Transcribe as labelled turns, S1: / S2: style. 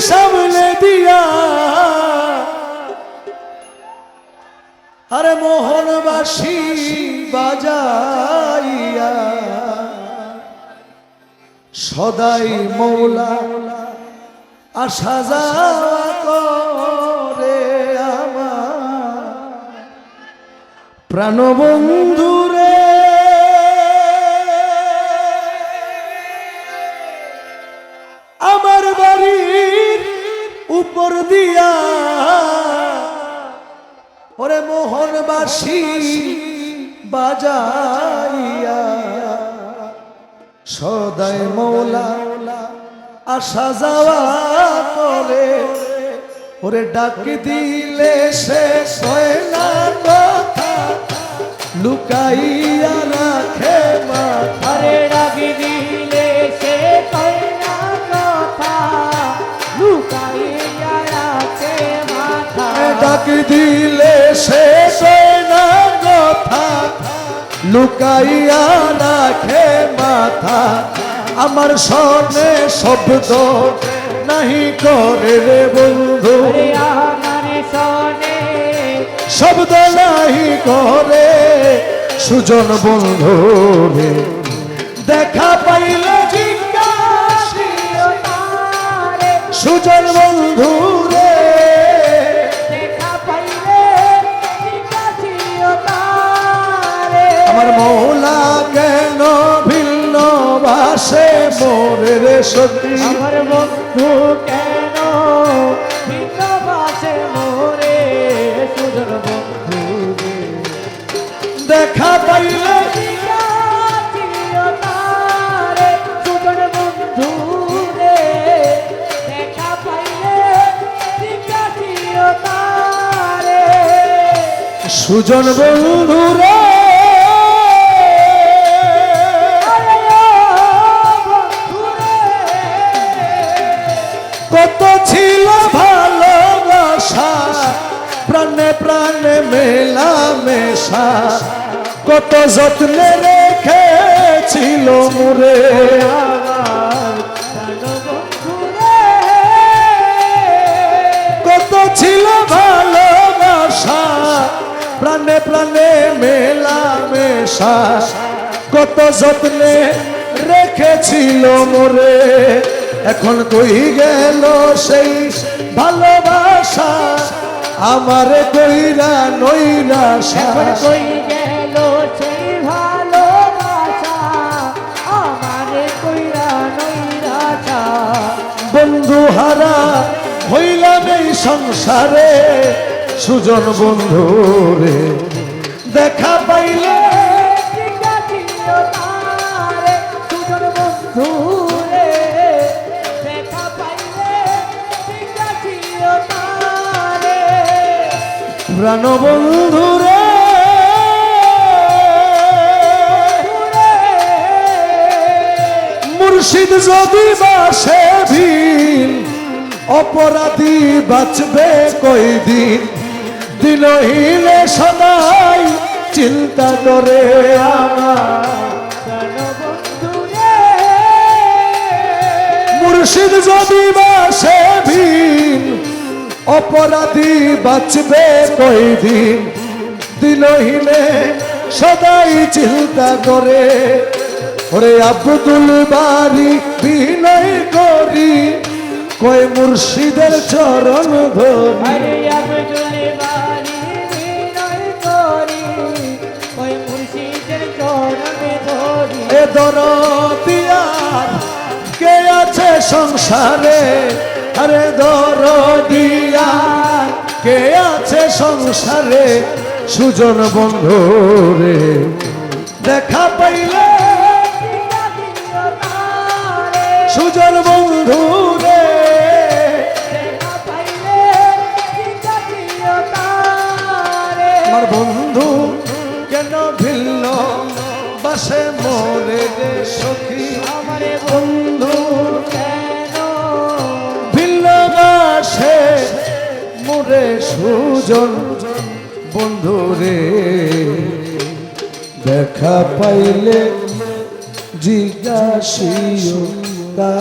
S1: সামনে দিয়া। আরে মোহনবাসী বাজাইয়া। সদাই মৌলা আসা যাওয়া করে আমার। প্রাণবন্ধুরে উপর দিয়া। ওরে মোহনবাসী, বাজাইয়া। সদাই মৌলা আসা যাওয়া করে। ওরে ডাক দিলে সে কথা, লুকাইয়া রাখে মাথা
S2: দিলে সে না কথা। লুকাইয়া রাখে মাথা।
S1: আমার সনে শব্দ নাহি করে রে বন্ধু। শব্দ নাহি করে সুজন বন্ধু রে। দেখা পাইলে সুজন বন্ধু বাসে মোরে রে সতী।
S2: আমার বন্ধু কেন বাসে মোরে সুজন বন্ধু রে
S1: দেখা পাইলে
S2: সুজন বন্ধু
S1: মেলা মেশা, কত যত্নে রেখেছিল মুরে। কত ছিল ভালোবাসা, প্রাণে প্রাণে মেলা মেশা, কত যত্নে রেখেছিল মোরে। এখন কই গেল সেই ভালোবাসা? আমার কইরা নইরা
S2: এখন কই গেল সেই ভালোবাসা? আমারে কইরা নৈরাশা
S1: বন্ধু হারা হইলাম এই সংসারে। সুজন বন্ধু রে দেখা প্রাণ বন্ধু রে মুর্শিদ যদি বাসে ভিন, অপরাধী বাঁচবে কই দিন দিনহীনে সদাই চিন্তা করে আমার মুর্শিদ যদি বাসে অপরাধী বাঁচবে কই দিন দিনহীনে সদাই চিন্তা করে। ওরে আব্দুল বাড়ি বিনয় করি। কই মুর্শিদের চরণ ধরি। এ দরদিয়ার কে আছে সংসারে? আরে দরদিয়ার কে আছে সংসারে? সুজন বন্ধু রে। দেখা পাইলে সুজন বন্ধু রে। আমার বন্ধু কেন ভিন্ন? বাসে মোরে সখী।
S2: আমারে বন্ধু
S1: সুজন বন্ধু রে। দেখা পাইলে জিজ্ঞাসিও তা